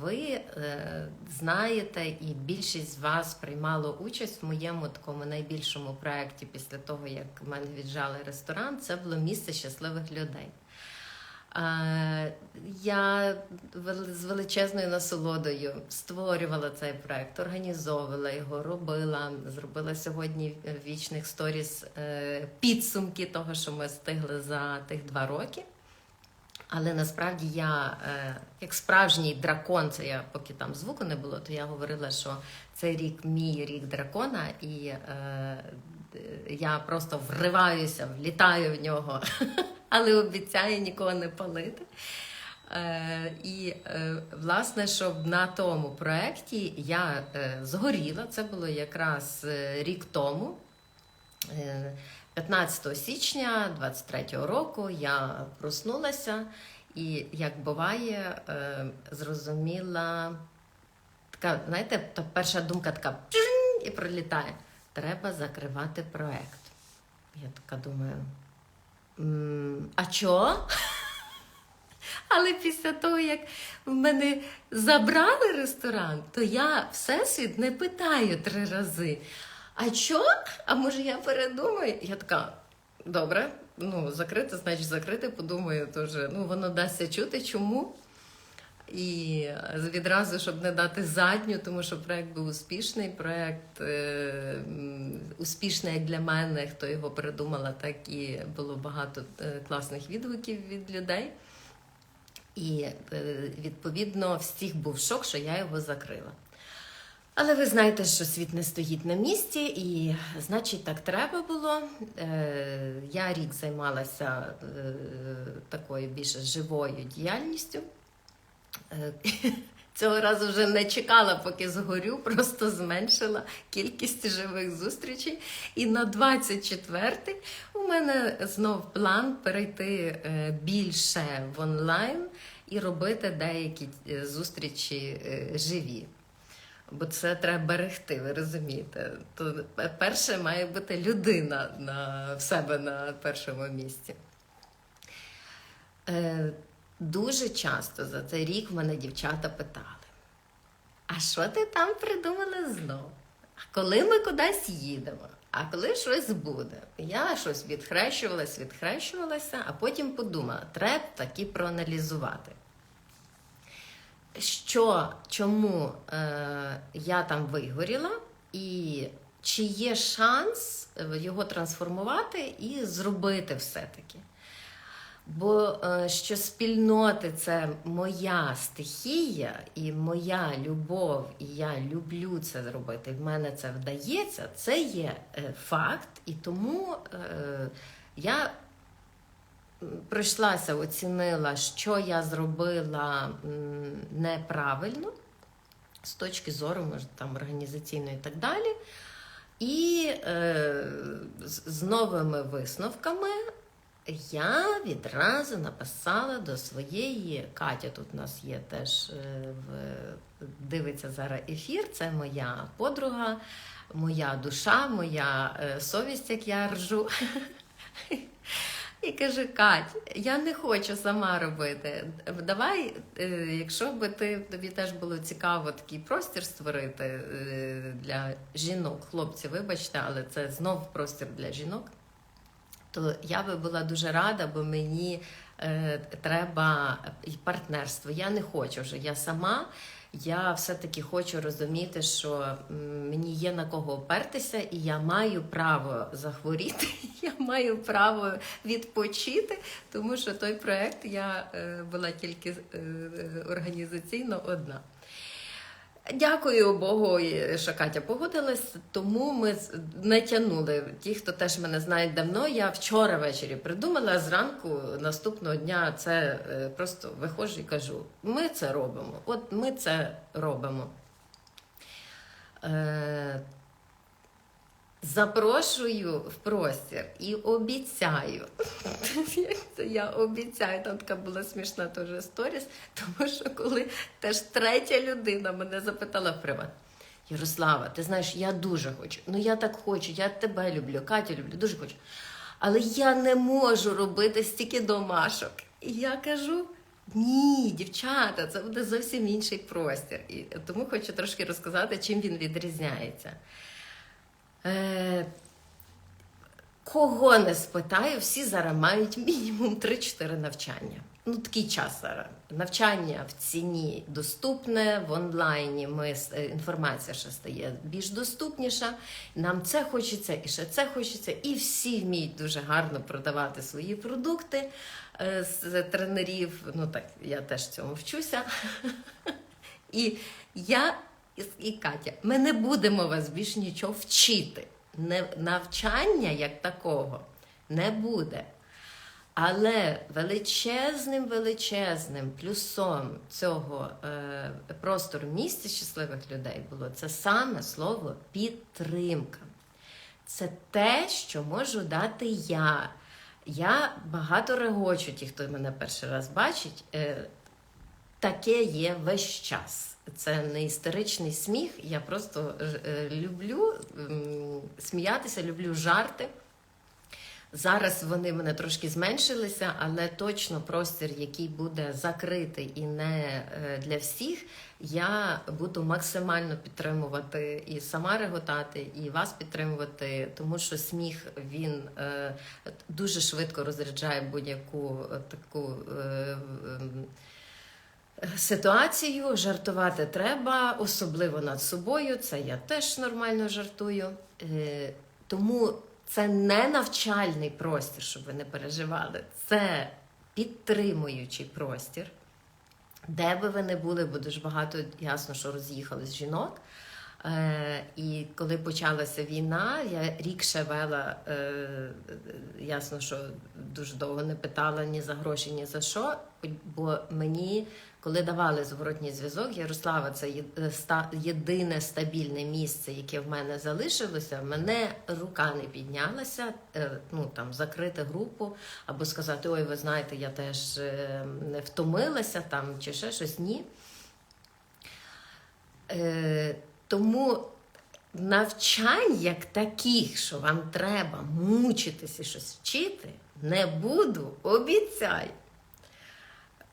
ви е, знаєте, і більшість з вас приймало участь в моєму такому найбільшому проєкті після того, як в мене віджали ресторан. Це було місце щасливих людей. Е, Я з величезною насолодою створювала цей проект, організовувала його, робила, зробила сьогодні вічних сторіс е, підсумки того, що ми встигли за тих два роки. Але насправді я, е, як справжній дракон, це я поки там звуку не було, то я говорила, що цей рік мій рік дракона, і е, я просто вриваюся, влітаю в нього, але обіцяю нікого не палити. Е, і е, власне, щоб на тому проєкті я згоріла, це було якраз рік тому. 15 січня 23-го року я проснулася і, як буває, е, зрозуміла така, знаєте, та перша думка така і пролітає. Треба закривати проект. Я така думаю, а чого? Але після того, як в мене забрали ресторан, то я всесвіт не питаю три рази. А що? А може я передумаю? Я така, добре, ну, закрити, значить закрити, подумаю, теж, ну, воно дасться чути, чому. І відразу, щоб не дати задню, тому що проект був успішний. Проект е, успішний як для мене, хто його придумала, так і було багато е, класних відгуків від людей. І е, відповідно всіх був шок, що я його закрила. Але ви знаєте, що світ не стоїть на місці, і значить, так треба було. Е, Я рік займалася е, такою більше живою діяльністю. Е, Цього разу вже не чекала, поки згорю, просто зменшила кількість живих зустрічей. І на 24-й у мене знов план перейти більше в онлайн і робити деякі зустрічі живі. Бо це треба берегти, ви розумієте. То перше має бути людина на, в себе на першому місці. Е, дуже часто за цей рік мене дівчата питали: а що ти там придумала знов? А коли ми кудись їдемо? А коли щось буде? Я щось відхрещувалась, відхрещувалася, а потім подумала, треба таки проаналізувати що, чому е, я там вигоріла, і чи є шанс його трансформувати і зробити все-таки. Бо е, що спільноти це моя стихія і моя любов, і я люблю це зробити. В мене це вдається, це є е, факт, і тому е, я пройшлася, оцінила, що я зробила неправильно з точки зору, може, там організаційної і так далі. І е, з, новими висновками я відразу написала до своєї Катя. Тут у нас є теж е, в, дивиться зараз ефір. Це моя подруга, моя душа, моя е, совість, як я ржу. І каже: Кать, я не хочу сама робити. Давай, е, якщо би ти тобі теж було цікаво такий простір створити е, для жінок, хлопці, вибачте, але це знов простір для жінок. То я би була дуже рада, бо мені е, треба і партнерство. Я не хочу вже. Я сама. Я все-таки хочу розуміти, що мені є на кого опертися, і я маю право захворіти, я маю право відпочити, тому що той проект я е, була тільки е, організаційно одна. Дякую Богу, що Катя погодилась, тому ми не тянули. Ті, хто теж мене знають давно, я вчора ввечері придумала, зранку наступного дня це е, просто виходжу і кажу: ми це робимо. От ми це робимо. Запрошую в простір і обіцяю. Я обіцяю, там така була смішна теж сторіс, тому що коли теж третя людина мене запитала в приват. Ярослава, ти знаєш, я дуже хочу. Ну я так хочу, я тебе люблю, Катю люблю, дуже хочу. Але я не можу робити стільки домашок. І я кажу: Ні, дівчата, це буде зовсім інший простір. І тому хочу трошки розказати, чим він відрізняється. Е, Кого не спитаю, всі зараз мають мінімум 3-4 навчання. Ну, такий час зараз. Навчання в ціні доступне, в онлайні ми, е, інформація ще стає більш доступніша. Нам це хочеться, і ще це хочеться. І всі вміють дуже гарно продавати свої продукти е, з тренерів. Ну так, я теж цьому вчуся. І я і- Катя, ми не будемо вас більш нічого вчити. Не, навчання як такого не буде. Але величезним величезним плюсом цього е, простору місця щасливих людей було це саме слово підтримка. Це те, що можу дати я. Я багато регочу, ті, хто мене перший раз бачить, е, таке є весь час. Це не істеричний сміх. Я просто е, люблю сміятися, люблю жарти. Зараз вони мене трошки зменшилися, але точно простір, який буде закритий і не е, для всіх, я буду максимально підтримувати і сама реготати, і вас підтримувати, тому що сміх він е, дуже швидко розряджає будь-яку е, таку. Ситуацію жартувати треба, особливо над собою. Це я теж нормально жартую. Е, Тому це не навчальний простір, щоб ви не переживали. Це підтримуючий простір. Де би ви не були, бо дуже багато ясно, що роз'їхали з жінок. Е, і коли почалася війна, я рік ще вела, е, ясно, що дуже довго не питала ні за гроші, ні за що. Бо мені, коли давали зворотній зв'язок, Ярослава, це е, єдине стабільне місце, яке в мене залишилося. В мене рука не піднялася, ну там закрити групу або сказати: Ой, ви знаєте, я теж не втомилася там чи ще щось. Ні. Тому навчань як таких, що вам треба мучитися щось вчити, не буду, обіцяю.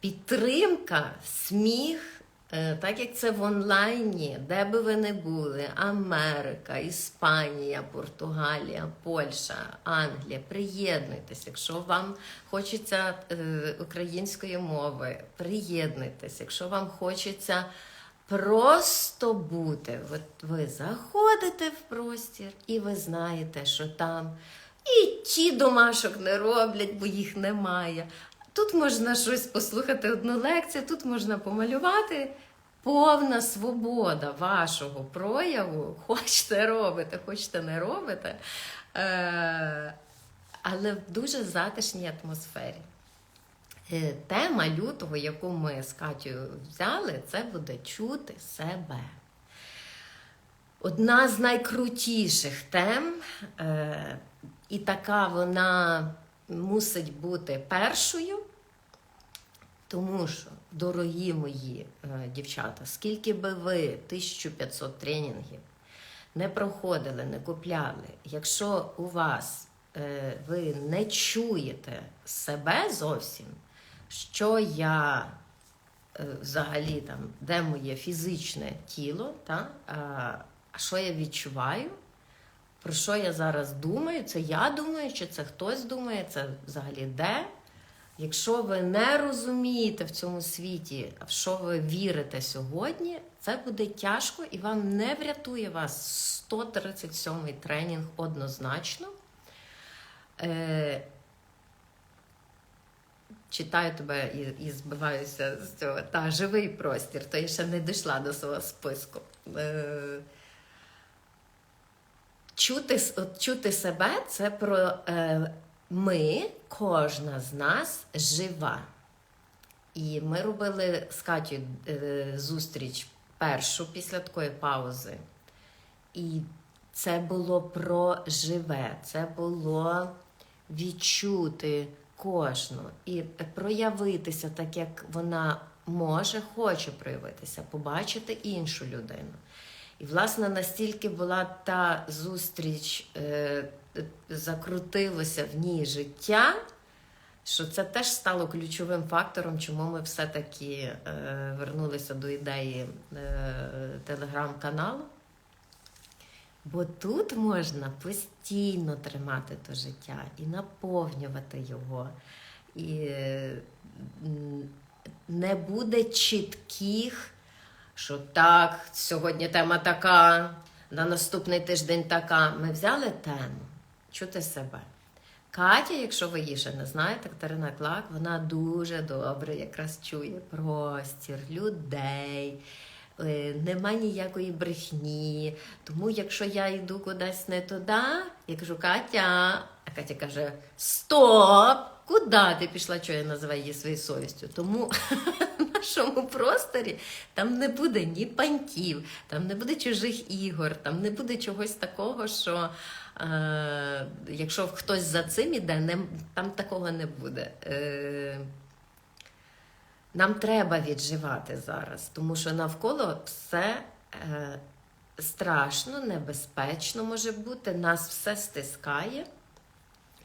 Підтримка, сміх, е, так як це в онлайні, де би ви не були, Америка, Іспанія, Португалія, Польща, Англія, приєднуйтесь. Якщо вам хочеться е, української мови, приєднуйтесь. Якщо вам хочеться просто бути, от ви заходите в простір, і ви знаєте, що там і ті домашок не роблять, бо їх немає. Тут можна щось послухати одну лекцію, тут можна помалювати. Повна свобода вашого прояву. Хочете робите, хочете не робите. Е, але в дуже затишній атмосфері. Е, Тема лютого, яку ми з Катєю взяли, це буде чути себе. Одна з найкрутіших тем, е, і така вона мусить бути першою, тому що, дорогі мої е, дівчата, скільки би ви 1500 тренінгів не проходили, не купляли, якщо у вас ви не чуєте себе зовсім, що я е, взагалі там, де моє фізичне тіло, та, а, а що я відчуваю, про що я зараз думаю, це я думаю, чи це хтось думає, це взагалі де. Якщо ви не розумієте в цьому світі, в що ви вірите сьогодні, це буде тяжко і вам не врятує вас 137-й тренінг однозначно. Читаю тебе і, і збиваюся з цього. Та, живий простір, то я ще не дійшла до свого списку. Е, чути, от чути себе це про е, ми, кожна з нас жива. І ми робили з Катю е, зустріч першу після такої паузи. І це було про живе, це було відчути кожну і проявитися так, як вона може, хоче проявитися, побачити іншу людину. І, власне, настільки була та зустріч, е, закрутилося в ній життя, що це теж стало ключовим фактором, чому ми все-таки е, вернулися до ідеї е, телеграм-каналу. Бо тут можна постійно тримати то життя і наповнювати його. І не буде чітких, що так, сьогодні тема така, на наступний тиждень така. Ми взяли тему чути себе. Катя, якщо ви її ще не знаєте, Катерина Клак, вона дуже добре якраз чує простір, людей. Е, Нема ніякої брехні. Тому, якщо я йду кудись не туди, я кажу, Катя, а Катя каже: Стоп! Куди ти пішла? Що я називаю її своєю совістю? Тому в нашому просторі там не буде ні паньків, там не буде чужих ігор, там не буде чогось такого, що е, якщо хтось за цим іде, не, там такого не буде. Е, нам треба відживати зараз, тому що навколо все е, страшно, небезпечно може бути, нас все стискає.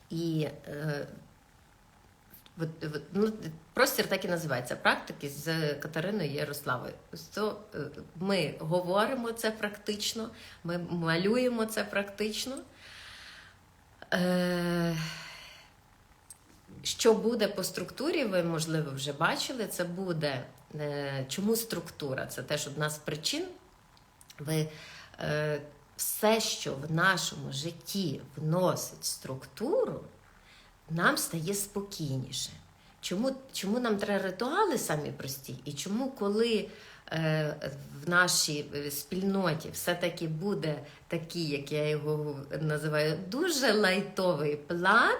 І е, ну, простір так і називається практики з Катериною Ярославою. То, е, ми говоримо це практично, ми малюємо це практично. Е, що буде по структурі, ви, можливо, вже бачили. Це буде е, чому структура? Це теж одна з причин. Ви е, все, що в нашому житті вносить структуру, нам стає спокійніше. Чому, чому нам треба ритуали самі прості? І чому, коли е, в нашій е, спільноті все-таки буде такий, як я його називаю, дуже лайтовий план,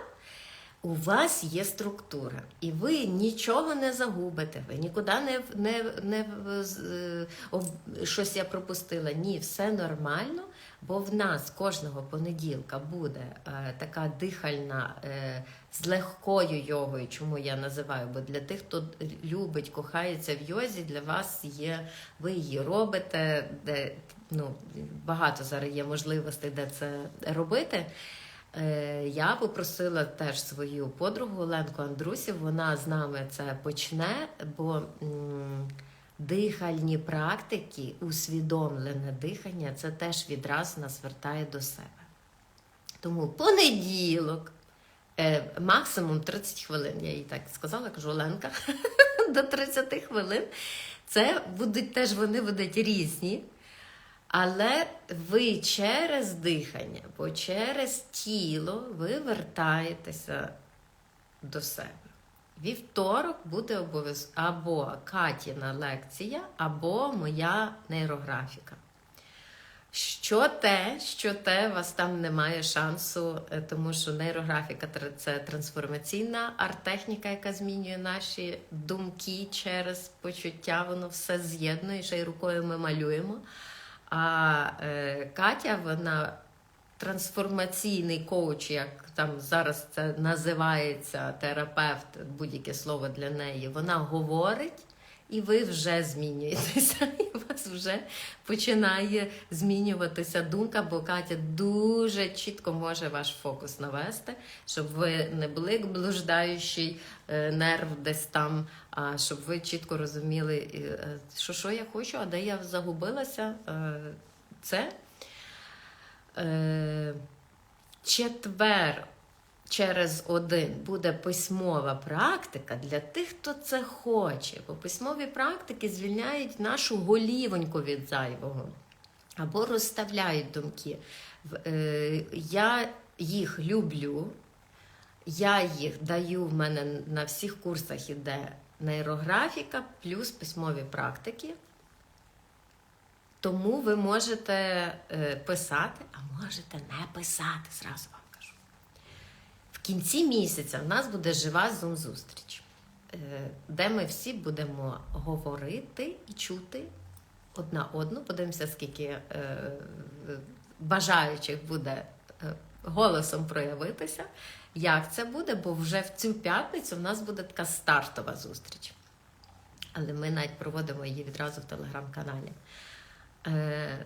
у вас є структура, і ви нічого не загубите, ви нікуди не, не, не е, об- щось я пропустила. Ні, все нормально, бо в нас кожного понеділка буде е, така дихальна е, з легкою йогою, чому я називаю, бо для тих, хто любить, кохається в йозі, для вас є, ви її робите, де ну, багато зараз є можливостей, де це робити. Е, Я попросила теж свою подругу Оленку Андрусів, вона з нами це почне, бо дихальні практики, усвідомлене дихання, це теж відразу нас вертає до себе. Тому понеділок, е, максимум 30 хвилин, я їй так сказала, кажу, Оленка, до 30 хвилин. Це будуть теж вони будуть різні. Але ви через дихання, бо через тіло ви вертаєтеся до себе. Вівторок буде обов'язково або Катіна лекція, або моя нейрографіка. Що те, що те, у вас там немає шансу, е, тому що нейрографіка це трансформаційна арт-техніка, яка змінює наші думки через почуття, воно все з'єднує, ще й рукою ми малюємо. А е, Катя, вона трансформаційний коуч, як там зараз це називається терапевт, будь-яке слово для неї. Вона говорить, і ви вже змінюєтеся. І вас вже починає змінюватися думка, бо Катя дуже чітко може ваш фокус навести, щоб ви не були блуждаючий е, нерв десь там, щоб ви чітко розуміли, е, що, що я хочу, а де я загубилася. Е, Це Е, четвер через один буде письмова практика для тих, хто це хоче. Бо письмові практики звільняють нашу голівоньку від зайвого або розставляють думки. Я їх люблю, я їх даю в мене на всіх курсах іде нейрографіка плюс письмові практики. Тому ви можете е, писати, а можете не писати, зразу вам кажу. В кінці місяця в нас буде жива зум-зустріч, е, де ми всі будемо говорити і чути одна одну. Подивимося, скільки е, бажаючих буде голосом проявитися. Як це буде? Бо вже в цю п'ятницю в нас буде така стартова зустріч. Але ми навіть проводимо її відразу в телеграм-каналі. Е,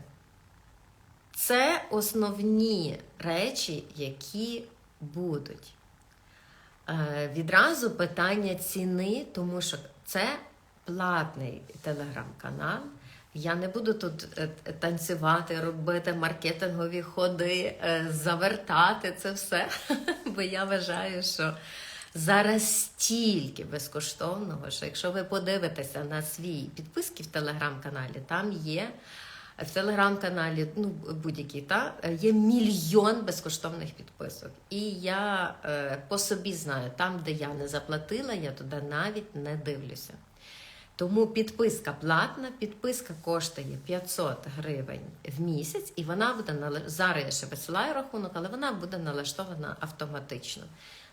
Це основні речі, які будуть. Е, Відразу питання ціни, тому що це платний телеграм-канал. Я не буду тут е, танцювати, робити маркетингові ходи, е, завертати це все. Бо я вважаю, що зараз стільки безкоштовного, що якщо ви подивитеся на свій підписки в телеграм-каналі, там є в телеграм-каналі, ну будь-який, та є мільйон безкоштовних підписок. І я е, по собі знаю, там, де я не заплатила, я туди навіть не дивлюся. Тому підписка платна, підписка коштує 500 гривень в місяць, і вона буде налаш- зараз я ще висилаю рахунок, але вона буде налаштована автоматично.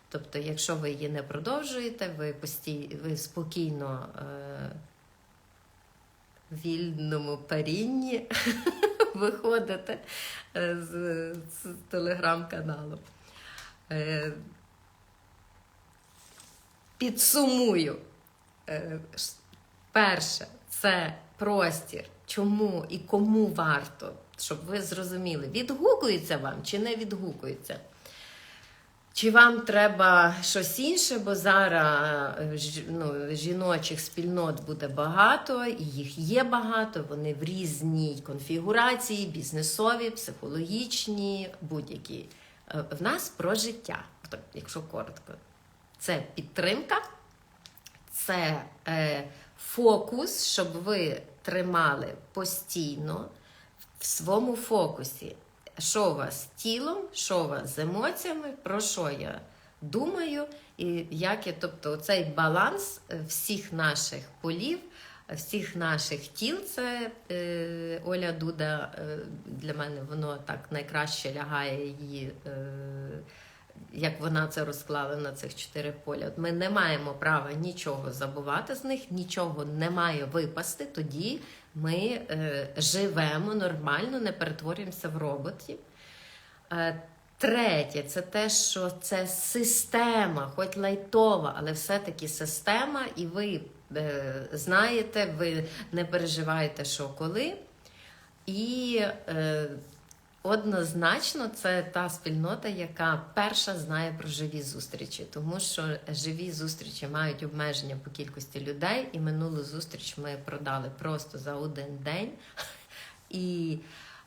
Тобто, якщо ви її не продовжуєте, ви постій, ви спокійно е, вільному парінні виходите е, з, з телеграм-каналу. Е, підсумую. Е, Перше, це простір. Чому і кому варто, щоб ви зрозуміли, відгукується вам чи не відгукується. Чи вам треба щось інше, бо зараз е, ну, жіночих спільнот буде багато, і їх є багато, вони в різній конфігурації, бізнесові, психологічні, будь-які. Е, В нас про життя, якщо коротко. Це підтримка, це е, фокус, щоб ви тримали постійно в своєму фокусі, що у вас з тілом, що у вас з емоціями, про що я думаю, і як я, тобто, цей баланс е, всіх наших полів, всіх наших тіл, це е, Оля Дуда е, для мене воно так найкраще лягає її. Е, як вона це розклала на цих чотири поля. Ми не маємо права нічого забувати з них, нічого не має випасти. Тоді ми е, живемо нормально, не перетворюємося в роботів. Е, Третє, це те, що це система, хоч лайтова, але все-таки система, і ви е, знаєте, ви не переживаєте, що коли. І е, однозначно це та спільнота, яка перша знає про живі зустрічі, тому що живі зустрічі мають обмеження по кількості людей, і минулу зустріч ми продали просто за один день. І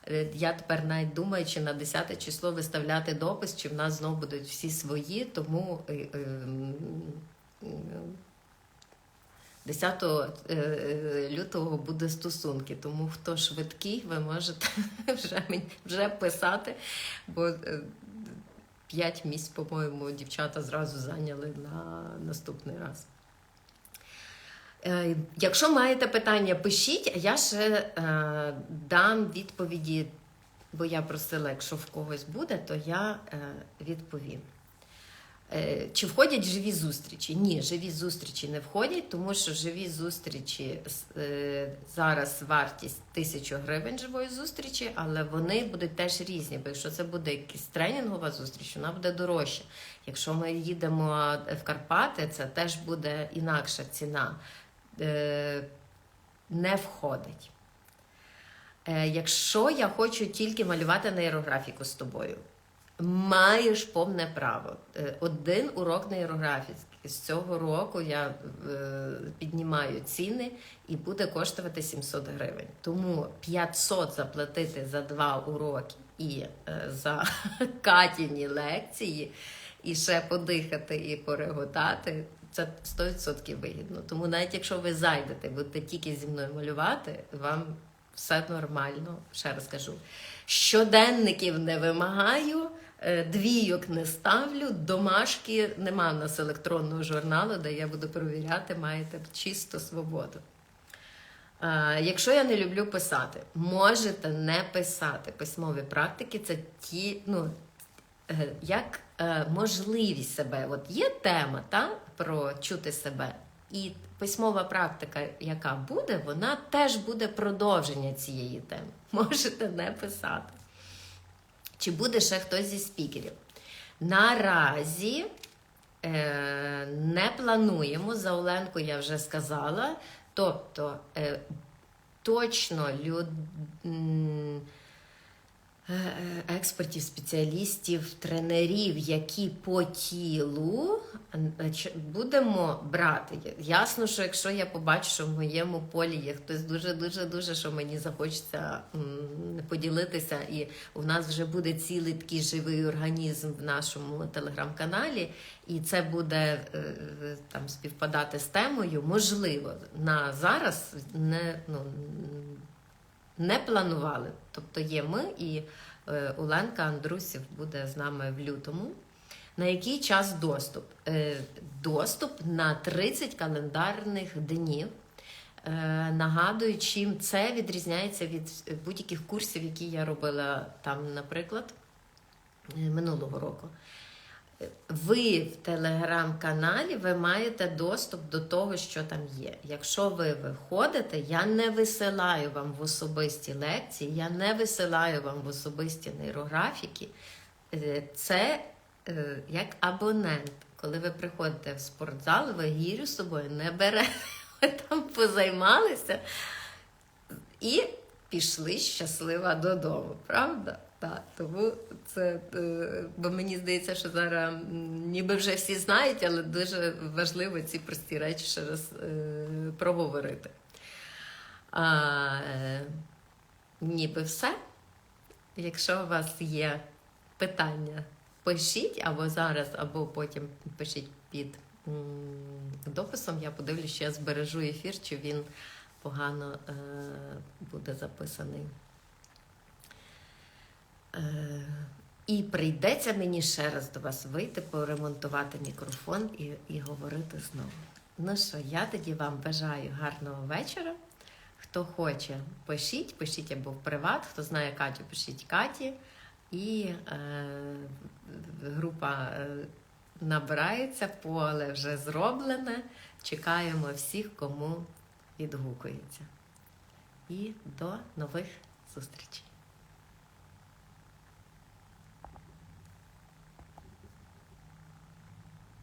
е, я тепер навіть думаю, чи на 10 число виставляти допис, чи в нас знову будуть всі свої, тому. Е, е, м, м, 10 е, лютого буде стосунки, тому хто швидкий, ви можете вже, вже писати, бо 5 місць, по-моєму, дівчата зразу зайняли на наступний раз. Е, Якщо маєте питання, пишіть, а я ще е, дам відповіді, бо я просила, якщо в когось буде, то я е, відповім. Е, Чи входять живі зустрічі? Ні, живі зустрічі не входять, тому що живі зустрічі е, зараз вартість тисячу гривень живої зустрічі, але вони будуть теж різні. Бо якщо це буде якась тренінгова зустріч, вона буде дорожча. Якщо ми їдемо в Карпати, це теж буде інакша ціна. Е, Не входить. Якщо я хочу тільки малювати нейрографіку з тобою, маєш повне право. Е, Один урок нейрографіки з цього року я е, піднімаю ціни і буде коштувати 700 гривень. Тому 500 заплатити за два уроки і е, за Катіні лекції, і ще подихати і пореготати. Це 100% вигідно. Тому навіть якщо ви зайдете, будете тільки зі мною малювати, вам все нормально. Ще раз кажу. Щоденників не вимагаю, двійок не ставлю, домашки нема в нас електронного журналу, де я буду перевіряти, маєте чисто свободу. Е, Якщо я не люблю писати, можете не писати. Письмові практики це ті, ну, е, як е, можливість себе. От є тема та, про чути себе. І письмова практика, яка буде, вона теж буде продовження цієї теми. Можете не писати. Чи буде ще хтось зі спікерів? Наразі е, не плануємо. За Оленку я вже сказала. Тобто, е, точно люд... е, е, експертів, спеціалістів, тренерів, які по тілу е, будемо брати. Ясно, що якщо я побачу, що в моєму полі є хтось дуже, дуже, дуже, що мені захочеться поділитися, і у нас вже буде цілий такий живий організм в нашому телеграм-каналі, і це буде там співпадати з темою. Можливо, на зараз не ну. Не планували. Тобто є ми і е, Оленка Андрусів буде з нами в лютому. На який час доступ? Е, доступ на 30 календарних днів. Е, нагадую, чим це відрізняється від будь-яких курсів, які я робила там, наприклад, минулого року. Ви в телеграм-каналі ви маєте доступ до того, що там є. Якщо ви виходите, я не висилаю вам в особисті лекції, я не висилаю вам в особисті нейрографіки. Е, Це е, як абонент. Коли ви приходите в спортзал, ви гірю з собою не берете. Ви там позаймалися і пішли щаслива додому, правда? Так, тому це е, бо мені здається, що зараз ніби вже всі знають, але дуже важливо ці прості речі ще раз е, проговорити. А, е, ніби все. Якщо у вас є питання, пишіть або зараз, або потім пишіть під дописом. Я подивлюсь, що я збережу ефір, чи він погано буде записаний. Е, і прийдеться мені ще раз до вас вийти, поремонтувати мікрофон і, і говорити знову. Ну що, я тоді вам бажаю гарного вечора. Хто хоче, пишіть, пишіть або в приват, хто знає Катю, пишіть Каті. І е, група е, набирається, поле вже зроблене. Чекаємо всіх, кому відгукується. І до нових зустрічей.